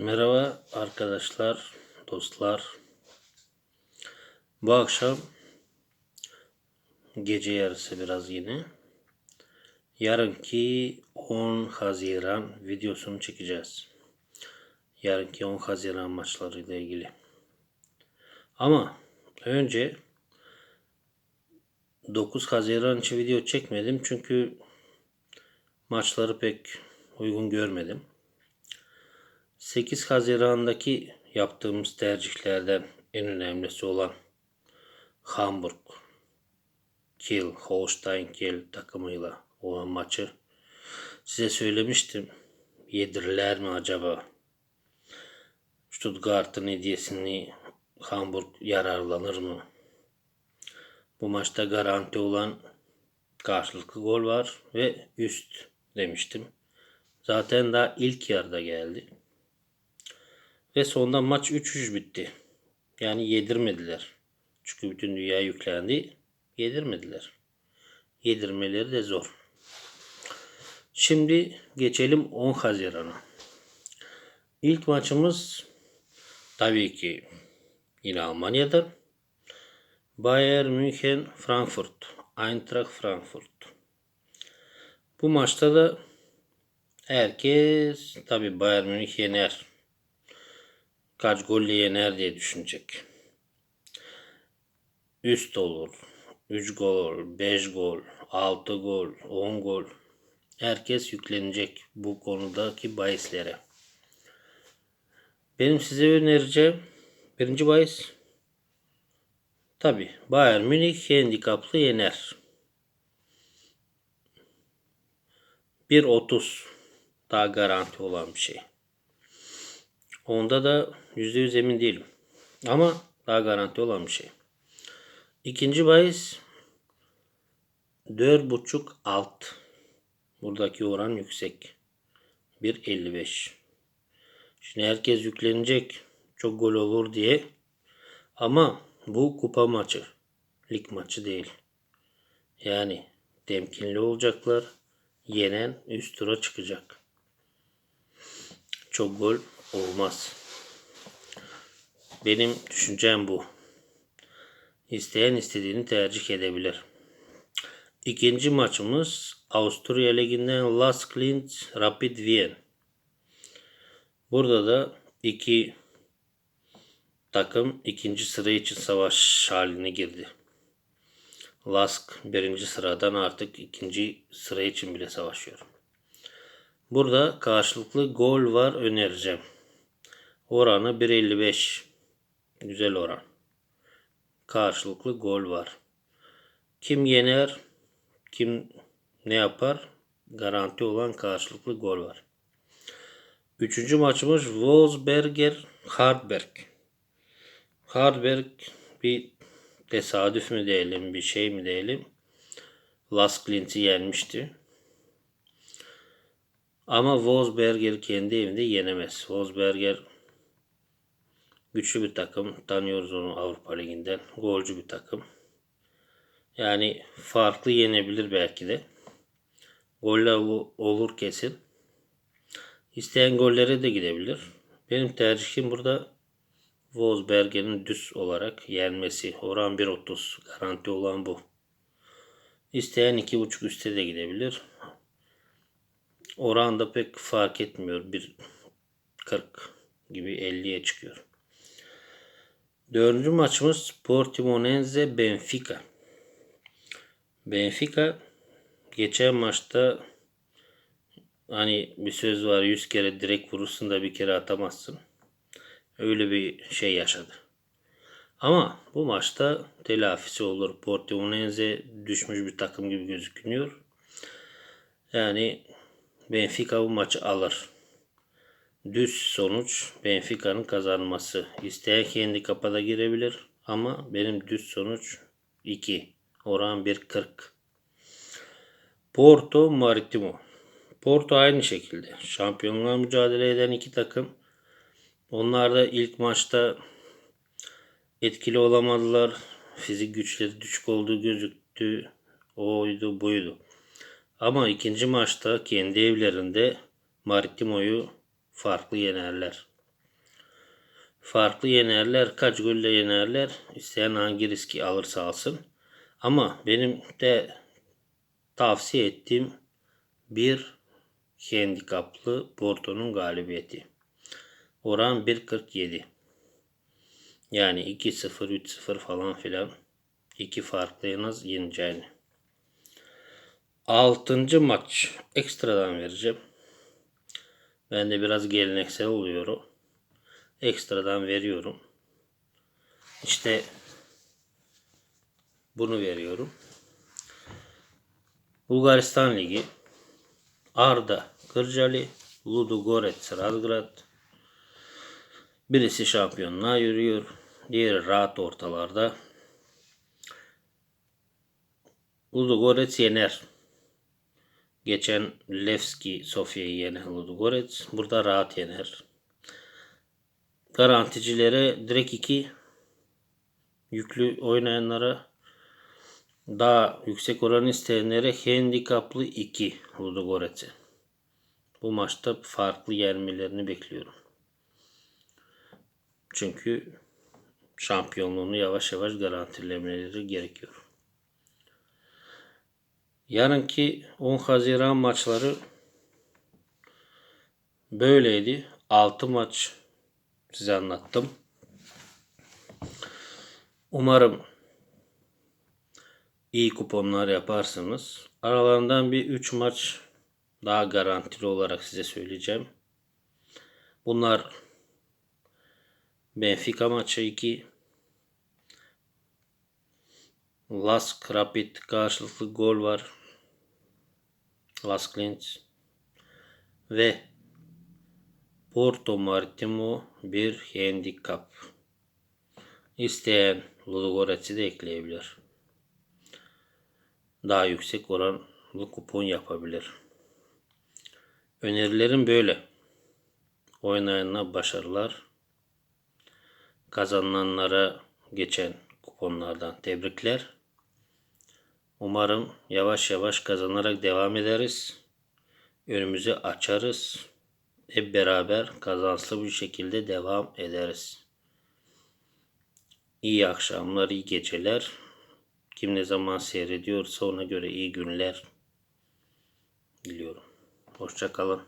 Merhaba arkadaşlar, dostlar. Bu akşam gece yarısı biraz yine yarınki 10 Haziran videosunu çekeceğiz. Yarınki 10 Haziran maçlarıyla ilgili. Ama önce 9 Haziran için video çekmedim çünkü maçları pek uygun görmedim. 8 Haziran'daki yaptığımız tercihlerden en önemlisi olan Hamburg, Kiel, Holstein Kiel takımıyla olan maçı size söylemiştim. Yedirirler mi acaba? Stuttgart'ın hediyesini Hamburg yararlanır mı? Bu maçta garanti olan karşılıklı gol var ve üst demiştim. Zaten daha ilk yarıda geldi. Ve sonunda maç 3-3 bitti. Yani yedirmediler. Çünkü bütün dünya yüklendi. Yedirmediler. Yedirmeleri de zor. Şimdi geçelim 10 Haziran'a. İlk maçımız tabii ki yine Almanya'da. Bayern München Frankfurt. Eintracht Frankfurt. Bu maçta da herkes tabii Bayern Münih yener kaç golle yener diye düşünecek. Üst olur. 3 gol, 5 gol, 6 gol, 10 gol. Herkes yüklenecek bu konudaki bahislere. Benim size önereceğim birinci bahis tabi Bayern Münih handikaplı yener. 1.30 daha garanti olan bir şey. Onda da %100 emin değilim. Ama daha garanti olan bir şey. İkinci bahis 4.5 alt. Buradaki oran yüksek. 1.55. Şimdi herkes yüklenecek. Çok gol olur diye. Ama bu kupa maçı. Lig maçı değil. Yani temkinli olacaklar. Yenen üst tura çıkacak. Çok gol olmaz. Benim düşüncem bu. İsteyen istediğini tercih edebilir. İkinci maçımız Avusturya Ligi'nden Las Klint Rapid Wien. Burada da iki takım ikinci sıra için savaş haline girdi. Lask birinci sıradan artık ikinci sıra için bile savaşıyor. Burada karşılıklı gol var önereceğim. Oranı 1.55. Güzel oran. Karşılıklı gol var. Kim yener, kim ne yapar? Garanti olan karşılıklı gol var. Üçüncü maçımız Wolfsberger Hardberg. Hardberg bir tesadüf mü diyelim, bir şey mi diyelim. Las Clint'i yenmişti. Ama Wolfsberger kendi evinde yenemez. Wolfsberger Güçlü bir takım. Tanıyoruz onu Avrupa Ligi'nden. Golcü bir takım. Yani farklı yenebilir belki de. Goller olur kesin. İsteyen gollere de gidebilir. Benim tercihim burada Wolfsberger'in düz olarak yenmesi. Oran 1.30 garanti olan bu. İsteyen 2.5 üste de gidebilir. Oran da pek fark etmiyor. 1.40 gibi 50'ye çıkıyor. Dördüncü maçımız Portimonense Benfica. Benfica geçen maçta hani bir söz var 100 kere direkt vurursun da bir kere atamazsın. Öyle bir şey yaşadı. Ama bu maçta telafisi olur. Portimonense düşmüş bir takım gibi gözüküyor. Yani Benfica bu maçı alır. Düz sonuç Benfica'nın kazanması. İsteyen kendi kapada girebilir ama benim düz sonuç 2. Oran 1.40. Porto Maritimo. Porto aynı şekilde. Şampiyonluğa mücadele eden iki takım. Onlar da ilk maçta etkili olamadılar. Fizik güçleri düşük olduğu gözüktü. Oydu buydu. Ama ikinci maçta kendi evlerinde Maritimo'yu farklı yenerler. Farklı yenerler, kaç golle yenerler. İsteyen hangi riski alırsa alsın. Ama benim de tavsiye ettiğim bir handikaplı Porto'nun galibiyeti. Oran 1.47. Yani 2-0, 3-0 falan filan. İki farklı en az yeneceğini. Altıncı maç. Ekstradan vereceğim. Ben de biraz geleneksel oluyorum. Ekstradan veriyorum. İşte bunu veriyorum. Bulgaristan Ligi. Arda Kırcali, Ludogorets Razgrad. Birisi şampiyonluğa yürüyor. Diğeri rahat ortalarda. Ludogorets yener. Geçen Levski Sofya'yı yenen Ludogorets. Burada rahat yener. Garanticilere direkt 2 yüklü oynayanlara daha yüksek oran isteyenlere handikaplı 2 Ludogorets'e. Bu maçta farklı yenmelerini bekliyorum. Çünkü şampiyonluğunu yavaş yavaş garantilemeleri gerekiyor. Yarınki 10 Haziran maçları böyleydi. 6 maç size anlattım. Umarım iyi kuponlar yaparsınız. Aralarından bir 3 maç daha garantili olarak size söyleyeceğim. Bunlar Benfica maçı 2 Lask Rapid karşılıklı gol var. Lask Linz ve Porto Maritimo bir handikap. İsteyen Ludogorets'i de ekleyebilir. Daha yüksek oranlı kupon yapabilir. Önerilerim böyle. Oynayanlara başarılar. Kazananlara geçen kuponlardan tebrikler. Umarım yavaş yavaş kazanarak devam ederiz. Önümüzü açarız. Hep beraber kazançlı bir şekilde devam ederiz. İyi akşamlar, iyi geceler. Kim ne zaman seyrediyorsa ona göre iyi günler diliyorum. Hoşçakalın.